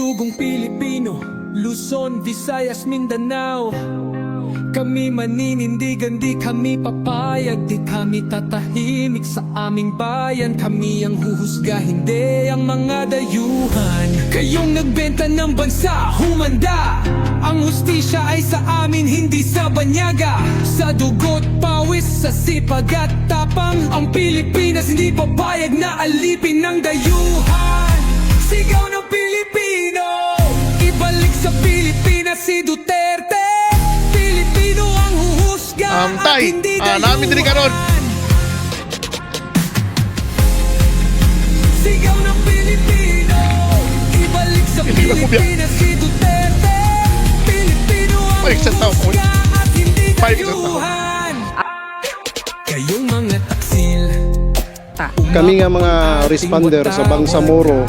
Dugong Pilipino, Luzon, Visayas, Mindanao. Kami maninindigan, di kami papayag Di kami tatahimik sa aming bayan. Kami ang huhusga, hindi ang mga dayuhan. Kayong nagbenta ng bansa, humanda. Ang hustisya ay sa amin, hindi sa banyaga. Sa dugot, pawis, sa sipag at tapang. Ang Pilipinas hindi papayag na alipin ng dayuhan. Sigaw ng Pilipino. Ibalik sa Pilipinas si Duterte. Pilipino ang huhusga Um, at hindi ah, namin din karon. Sigaw ng Pilipino. Ibalik sa. Pilipinas si Duterte. Pilipino ang huhusga at hindi dayuhan. Kayong mga taksil. Kami nga mga responder sa Bangsamoro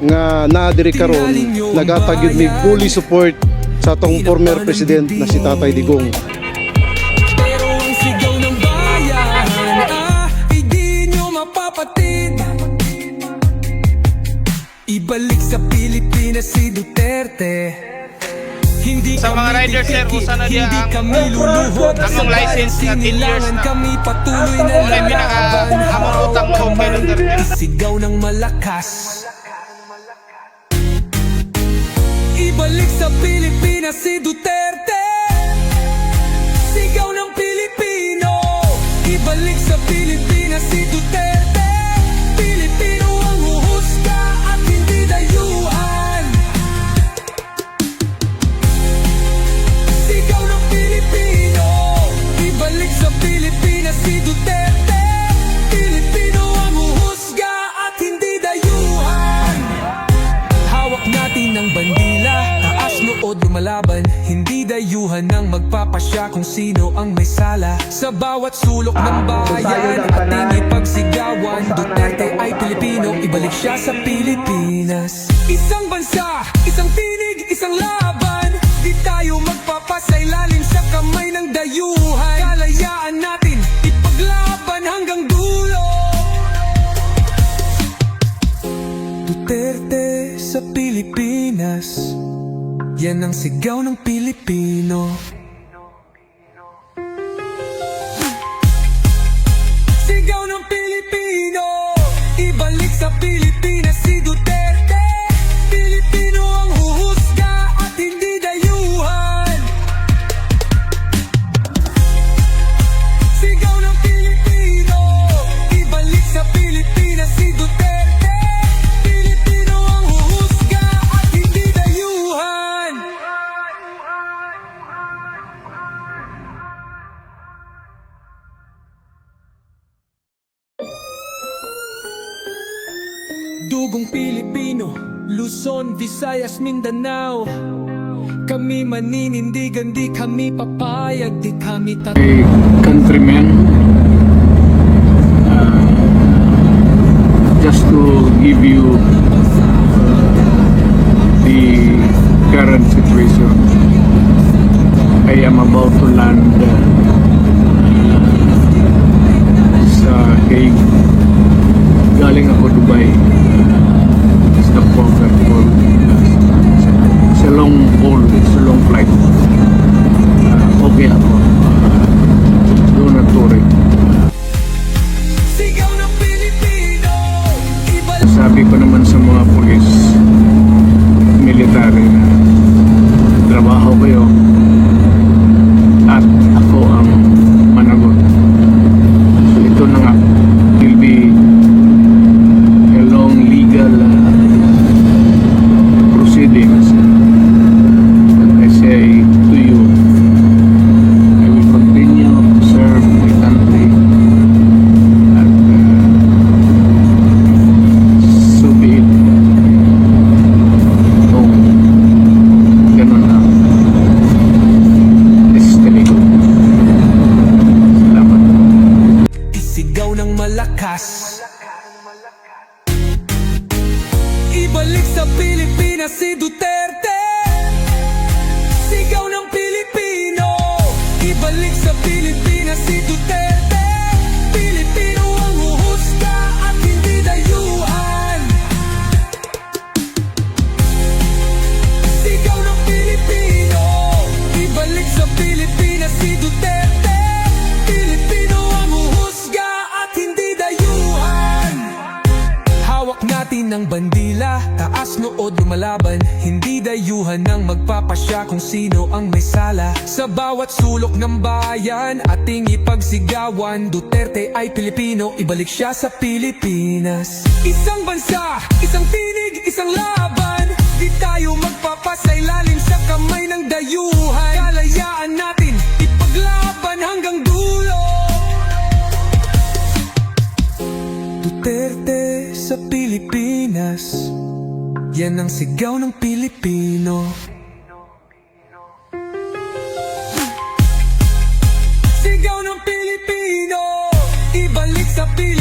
nga naadiri karon nagatag yun mig fully support sa atong former president na si Tatay Digong. Pero ang sigaw ng bayan ah, Ay di nyo mapapatid. Ibalik sa Pilipinas si Duterte. Hindi Sa mga rider, sir, kung diya Hindi ang- kami luluhod ang Sa license na 10 years na. kami patuloy na lalaban amang utang ko kay Duterte. Sigaw ng malakas Ibalik sa Pilipinas si Duterte. Sigaw ng Pilipino. Ibalik sa Pilipinas si Duterte. Pilipino ang huhusga at hindi dayuhan. Sigaw ng Pilipino. Ibalik sa Pilipinas si Duterte. Pilipino ang huhusga at hindi dayuhan. Hawak natin ang bandila Nood lumalaban Hindi dayuhan ang magpapasya Kung sino ang may sala. Sa bawat sulok ng bayan Ating ipagsigawan Duterte ay Pilipino Ibalik siya sa Pilipinas. Isang bansa, isang tinig, isang laban. Di tayo magpapasailalim sa kamay ng dayuhan. Kalayaan natin ipaglaban hanggang dulo. Duterte sa Pilipinas Yan ang sigaw ng Pilipino. Sigaw ng Pilipino. Ibalik sa Pilipinas Dugong Pilipino, Luzon, Visayas, Mindanao. Kami maninindigan, di kami papayag, di kami tat... a countrymen. Uh, just to give you the current situation. I am about to land uh, naman sa mga pulis, Sigaw ng Pilipino. Ibalik sa Pilipinas si Duterte Hawak natin ang bandila. Taas nood lumalaban. Hindi dayuhan ng magpapasya Kung sino ang may sala. Sa bawat sulok ng bayan Ating ipagsigawan. Duterte ay Pilipino Ibalik siya sa Pilipinas. Isang bansa, isang tinig, isang laban. Di tayo magpapasailalim sa kamay ng dayuhan. Kalayaan Yan ang sigaw ng Pilipino. Sigaw ng Pilipino Ibalik sa Pilipinas